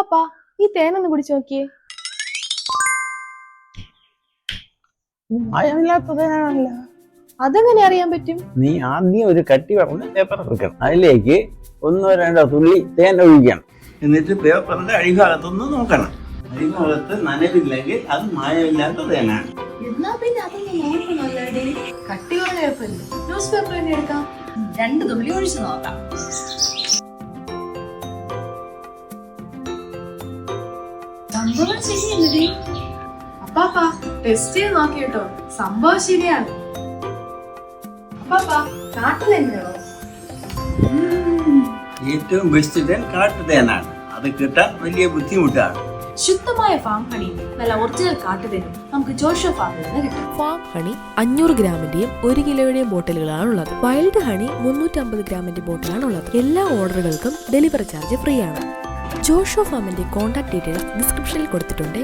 അപ്പാപ്പാ ഈ തേനൊന്ന് കുടിച്ചു നോക്കിയേ. മയമില്ലാത്തതിനാണല്ലോ അതെങ്ങനെ അറിയാൻ പറ്റും? നീ ആദ്യം ഒരു കട്ടി പറഞ്ഞ് പേപ്പർ എടുക്കണം. അതിലേക്ക് ഒന്നോ രണ്ടോ തുള്ളി തേൻ ഒഴിക്കണം. എന്നിട്ട് പേപ്പറിന്റെ അഴിഭാഗത്തൊന്ന് നോക്കണം. അഴിഭാഗത്ത് നനവില്ലെങ്കിൽ അത് മായമില്ലാത്ത തേനാണ്. എന്നാ പിന്നെ അതൊന്നും നോക്കണല്ലേ കട്ടി കുറഞ്ഞ പേപ്പറില്ല ന്യൂസ് പേപ്പർ തന്നെ എടുക്കാം. രണ്ട് തുള്ളി ഒഴിച്ചു നോക്കാം. സംഭവം ശരിയല്ലേ അപ്പാപ്പാ ടെസ്റ്റ് ചെയ്ത് നോക്കി കേട്ടോ സംഭവം ശരിയാണ്. അപ്പാപ്പാ കാട്ടിലെങ്ങനെയാണോ ഏറ്റവും ബെസ്റ്റ് തേൻ കാട്ടു അത് കിട്ടാൻ വലിയ ബുദ്ധിമുട്ടാണ്. ശുദ്ധമായ ഫാം ഹണി നല്ല ഒറിജിനൽ കാട്ടുതേനും നമുക്ക് ജോഷോ ഫാമിൽ നിന്ന് കിട്ടും. ഫാം ഹണി അഞ്ഞൂറ് ഗ്രാമിന്റെയും ഒരു കിലോയുടെയും ബോട്ടിലുകളാണുള്ളത്. വൈൽഡ് ഹണി മുന്നൂറ്റമ്പത് ഗ്രാമിന്റെ ബോട്ടിലാണുള്ളത്. എല്ലാ ഓർഡറുകൾക്കും ഡെലിവറി ചാർജ് ഫ്രീ ആണ്. ജോഷോ ഫാമിന്റെ കോൺടാക്ട് ഡീറ്റെയിൽസ് ഡിസ്ക്രിപ്ഷനിൽ കൊടുത്തിട്ടുണ്ട്.